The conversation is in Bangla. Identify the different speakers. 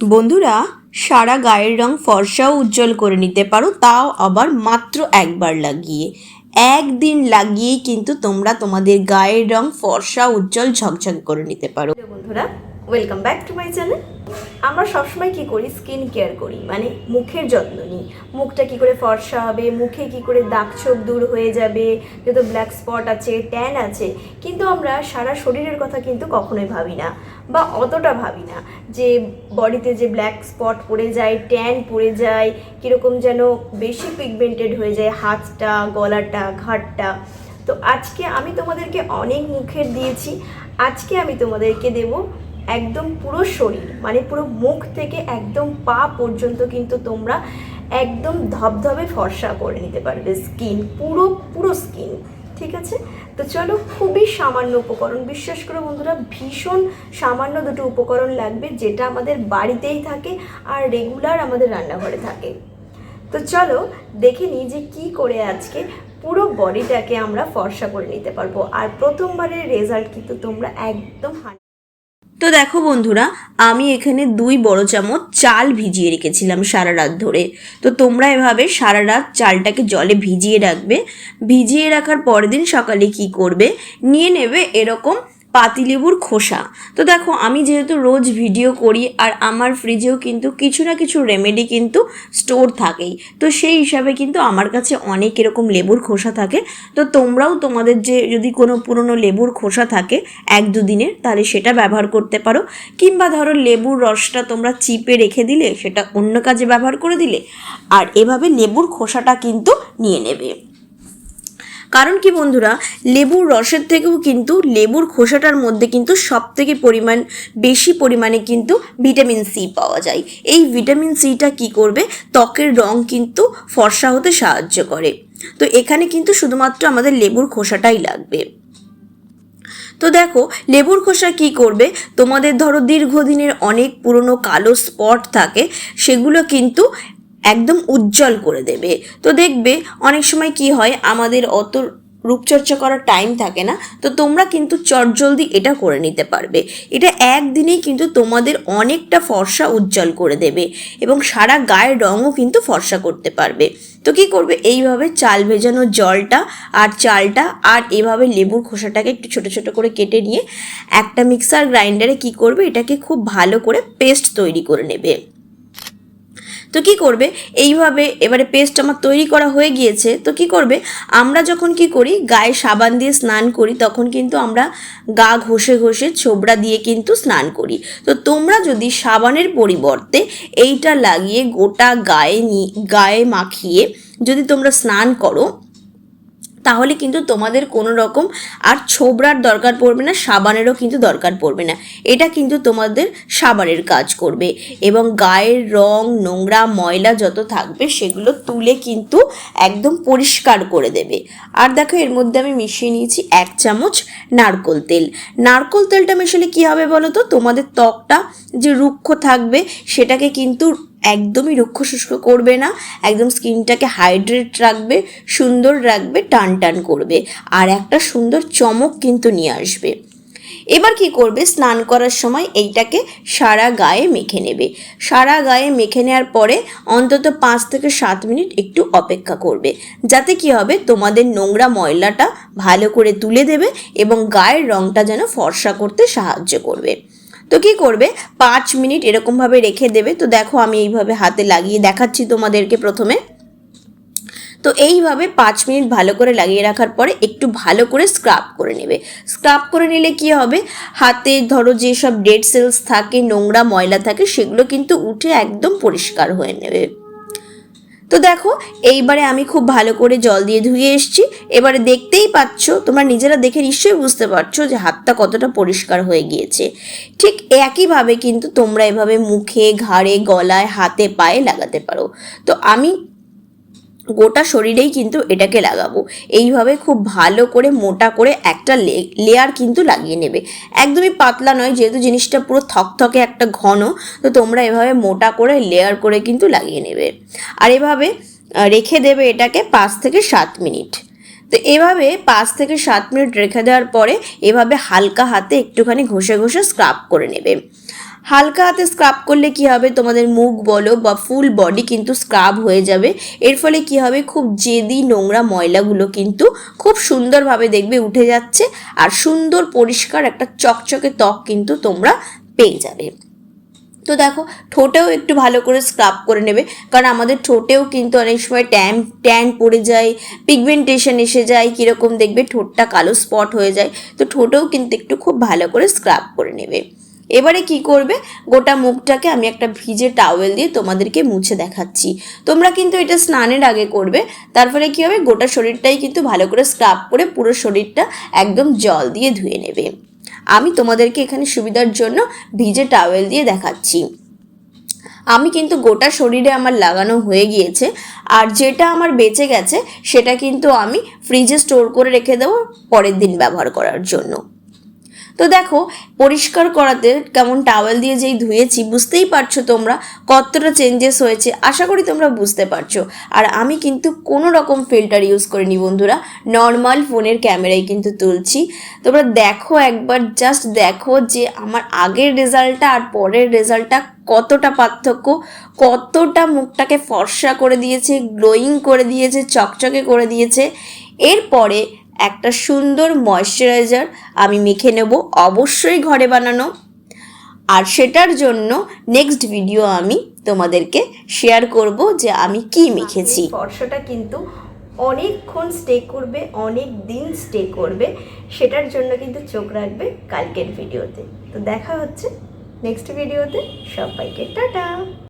Speaker 1: বন্ধুরা, সারা গায়ের রং ফর্সাও উজ্জ্বল করে নিতে পারো, তাও আবার মাত্র একবার লাগিয়ে। একদিন লাগিয়ে কিন্তু তোমরা তোমাদের গায়ের রং ফর্সা, উজ্জ্বল, ঝকঝক করে নিতে পারো।
Speaker 2: বন্ধুরা welcome back to my channel আমরা সবসময় কি করি? স্কিন কেয়ার করি। মানে মুখের যত্ন নিই। মুখটা কি করে ফর্সা হবে? মুখে কি করে দাগ ছোপ দূর হয়ে যাবে? যত ব্ল্যাক স্পট আছে ট্যান আছে, কিন্তু আমরা সারা শরীরের কথা কিন্তু কখনোই ভাবি না বা অতটা ভাবি না যে বডিতে যে ব্ল্যাক স্পট পড়ে যায় ট্যান পড়ে যায়, কীরকম যেন বেশি পিগমেন্টেড হয়ে যায় হাতটা, গলাটা ঘাটটা তো আজকে আমি তোমাদেরকে অনেক মুখের দিয়েছি। আজকে আমি তোমাদেরকে দেব একদম পুরো শরীর মানে পুরো মুখ থেকে একদম পা পর্যন্ত কিন্তু তোমরা একদম ধবধবে ফর্সা করে নিতে পারবে স্কিন, পুরো পুরো স্কিন, ঠিক আছে? তো চলো খুবই সামান্য উপকরণ, বিশ্বাস করো বন্ধুরা, ভীষণ সামান্য দুটো উপকরণ লাগবে যেটা আমাদের বাড়িতেই থাকে আর রেগুলার আমাদের রান্নাঘরে থাকে। তো চলো দেখে নিই যে কি করে আজকে পুরো বডিটাকে আমরা ফর্সা করে নিতে পারব। আর প্রথমবারের রেজাল্ট কিন্তু তোমরা একদম
Speaker 1: তো দেখো বন্ধুরা, আমি এখানে দুই বড় চামচ চাল ভিজিয়ে রেখেছিলাম সারা রাত ধরে। তো তোমরা এভাবে সারা রাত চালটাকে জলে ভিজিয়ে রাখবে। ভিজিয়ে রাখার পরের দিন সকালে কি করবে? নিয়ে নেবে এরকম পাতিলেবুর খোসা। তো দেখো, আমি যেহেতু রোজ ভিডিও করি আর আমার ফ্রিজেও কিন্তু কিছু না কিছু রেমেডি কিন্তু স্টোর থাকেই। তো সেই হিসাবে কিন্তু আমার কাছে অনেক এরকম লেবুর খোসা থাকে। তো তোমরাও তোমাদের যে যদি কোনো পুরনো লেবুর খোসা থাকে এক দুদিনের তাহলে সেটা ব্যবহার করতে পারো। কিংবা ধরো লেবুর রসটা তোমরা চিপে রেখে দিলে, সেটা অন্য কাজে ব্যবহার করে দিলে, আর এভাবে লেবুর খোসাটা কিন্তু নিয়ে নেবে। কারণ কি বন্ধুরা, লেবুর রসের থেকেও কিন্তু লেবুর খোসাটার মধ্যে কিন্তু সব থেকে পরিমাণ, বেশি পরিমাণে কিন্তু ভিটামিন সি পাওয়া যায়। এই ভিটামিন সিটা কি করবে? ত্বকের রং কিন্তু ফর্সা হতে সাহায্য করে। তো এখানে কিন্তু শুধুমাত্র আমাদের লেবুর খোসাটাই লাগবে। তো দেখো, লেবুর খোসা কি করবে? তোমাদের ধরো দীর্ঘদিনের অনেক পুরনো কালো স্পট থাকে, সেগুলো কিন্তু একদম উজ্জ্বল করে দেবে। তো দেখবে অনেক সময় কি হয়, আমাদের অত রূপচর্চা করার টাইম থাকে না, তো তোমরা কিন্তু চটজলদি এটা করে নিতে পারবে। এটা একদিনেই কিন্তু তোমাদের অনেকটা ফর্সা উজ্জ্বল করে দেবে এবং সারা গায়ের রঙও কিন্তু ফর্সা করতে পারবে। তো কি করবে? এইভাবে চাল ভেজানো জলটা আর চালটা আর এভাবে লেবুর খোসাটাকে একটু ছোট ছোট করে কেটে নিয়ে একটা মিক্সার গ্রাইন্ডারে কি করবে? এটাকে খুব ভালো করে পেস্ট তৈরি করে নেবে। তো কি করবে? এইভাবে এবারে পেস্ট আমার তৈরি করা হয়ে গিয়েছে। তো কি করবে? আমরা যখন কি করি? গায়ে সাবান দিয়ে স্নান করি, তখন কিন্তু আমরা গা ঘষে ঘষে ছোবড়া দিয়ে কিন্তু স্নান করি। তো তোমরা যদি সাবানের পরিবর্তে এইটা লাগিয়ে গোটা গায়ে নিয়ে গায়ে মাখিয়ে যদি তোমরা স্নান করো তাহলে কিন্তু তোমাদের কোনো রকম আর ছোবড়ার দরকার পড়বে না, সাবানেরও কিন্তু দরকার পড়বে না। এটা কিন্তু তোমাদের সাবানের কাজ করবে। এবং গায়ের রং, নোংরা, ময়লা যত থাকবে, সেগুলো তুলে কিন্তু একদম পরিষ্কার করে দেবে। আর দেখো, এর মধ্যে আমি মিশিয়ে নিয়েছি এক চামচ নারকোল তেল। নারকোল তেলটা মেশালে কী হবে বলো তো? তোমাদের ত্বকটা যে রুক্ষ থাকবে, সেটাকে কিন্তু একদমই রুক্ষ শুষ্ক করবে না, একদম স্কিনটাকে হাইড্রেট রাখবে, সুন্দর রাখবে, টান টান করবে। আর একটা সুন্দর চমক কিন্তু নিয়ে আসবে। এবার কি করবে? স্নান করার সময় এইটাকে সারা গায়ে মেখে নেবে। সারা গায়ে মেখে নেওয়ার পরে অন্তত পাঁচ থেকে সাত মিনিট একটু অপেক্ষা করবে। যাতে কি হবে? তোমাদের নোংরা ময়লাটা ভালো করে তুলে দেবে এবং গায়ের রংটা যেন ফর্সা করতে সাহায্য করবে। তো কি করবে? পাঁচ মিনিট এরকমভাবে রেখে দেবে। তো দেখো আমি এইভাবে হাতে লাগিয়ে দেখাচ্ছি তোমাদেরকে প্রথমে। তো এইভাবে পাঁচ মিনিট ভালো করে লাগিয়ে রাখার পরে একটু ভালো করে স্ক্রাব করে নেবে। স্ক্রাব করে নিলে কি হবে? হাতে ধরো যেসব ডেড সেলস থাকে, নোংরা ময়লা থাকে, সেগুলো কিন্তু উঠে একদম পরিষ্কার হয়ে নেবে। তো দেখো, এইবারে আমি খুব ভালো করে জল দিয়ে ধুয়ে এসছি। এবারে দেখতেই পাচ্ছ, তোমরা নিজেরা দেখে নিশ্চয়ই বুঝতে পারছ যে হাতটা কতটা পরিষ্কার হয়ে গিয়েছে। ঠিক একইভাবে কিন্তু তোমরা এভাবে মুখে, ঘাড়ে, গলায়, হাতে, পায়ে লাগাতে পারো। তো আমি গোটা শরীরেই কিন্তু এটাকে লাগাবো। এইভাবে খুব ভালো করে মোটা করে একটা লেয়ার কিন্তু লাগিয়ে নেবে। একদমই পাতলা নয়, যেহেতু জিনিসটা পুরো থকথকে একটা ঘন, তো তোমরা এভাবে মোটা করে লেয়ার করে কিন্তু লাগিয়ে নেবে। আর এভাবে রেখে দেবে এটাকে পাঁচ থেকে সাত মিনিট। তো এভাবে পাঁচ থেকে সাত মিনিট রেখে দেওয়ার পরে এভাবে হালকা হাতে একটুখানি ঘষে ঘষে স্ক্রাব করে নেবে। হালকা হাতে স্ক্রাব করলে কি হবে? তোমাদের মুখ বলো বা ফুল বডি কিন্তু স্ক্রাব হয়ে যাবে। এর ফলে কি হবে? খুব জেদি নোংরা ময়লাগুলো কিন্তু খুব সুন্দরভাবে দেখবে উঠে যাচ্ছে আর সুন্দর পরিষ্কার একটা চকচকে ত্বক কিন্তু তোমরা পেয়ে যাবে। তো দেখো, ঠোঁটেও একটু ভালো করে স্ক্রাব করে নেবে। কারণ আমাদের ঠোঁটেও কিন্তু অনেক সময় ট্যান ট্যান পড়ে যায় পিগমেন্টেশন এসে যায়, কীরকম দেখবে ঠোঁটটা কালো স্পট হয়ে যায়। তো ঠোঁটেও কিন্তু একটু খুব ভালো করে স্ক্রাব করে নেবে। এবারে কি করবে? গোটা মুখটাকে আমি একটা ভিজে টাওয়েল দিয়ে তোমাদেরকে মুছে দেখাচ্ছি। তোমরা কিন্তু এটা স্নানের আগে করবে তারপরে কী হবে? গোটা শরীরটাই কিন্তু ভালো করে স্ক্রাব করে পুরো শরীরটা একদম জল দিয়ে ধুয়ে নেবে। আমি তোমাদেরকে এখানে সুবিধার জন্য ভিজে টাওয়েল দিয়ে দেখাচ্ছি। আমি কিন্তু গোটা শরীরে আমার লাগানো হয়ে গিয়েছে, আর যেটা আমার বেঁচে গেছে, সেটা কিন্তু আমি ফ্রিজে স্টোর করে রেখে দেবো পরের দিন ব্যবহার করার জন্য। তো দেখো, পরিষ্কার করাতে কেমন টাওয়েল দিয়ে যেই ধুয়েছি, বুঝতেই পারছ তোমরা কতটা চেঞ্জেস হয়েছে, আশা করি তোমরা বুঝতে পারছ। আর আমি কিন্তু কোনো রকম ফিল্টার ইউজ করিনি বন্ধুরা নর্মাল ফোনের ক্যামেরায় কিন্তু তুলছি। তোমরা দেখো একবার জাস্ট দেখো যে আমার আগের রেজাল্টটা আর পরের রেজাল্টটা কতটা পার্থক্য, কতটা মুখটাকে ফর্সা করে দিয়েছে গ্লোয়িং করে দিয়েছে, চকচকে করে দিয়েছে। এরপরে একটা সুন্দর ময়শ্চারাইজার আমি মেখে নেব অবশ্যই ঘরে বানানো। আর সেটার জন্য নেক্সট ভিডিও আমি তোমাদেরকে শেয়ার করব যে আমি কি মেখেছি।
Speaker 2: ফর্সাটা কিন্তু অনেকক্ষণ স্টে করবে অনেক দিন স্টে করবে সেটার জন্য কিন্তু চোখ রাখবে কালকের ভিডিওতে তো। দেখা হচ্ছে নেক্সট ভিডিওতে সবাইকে টাটা!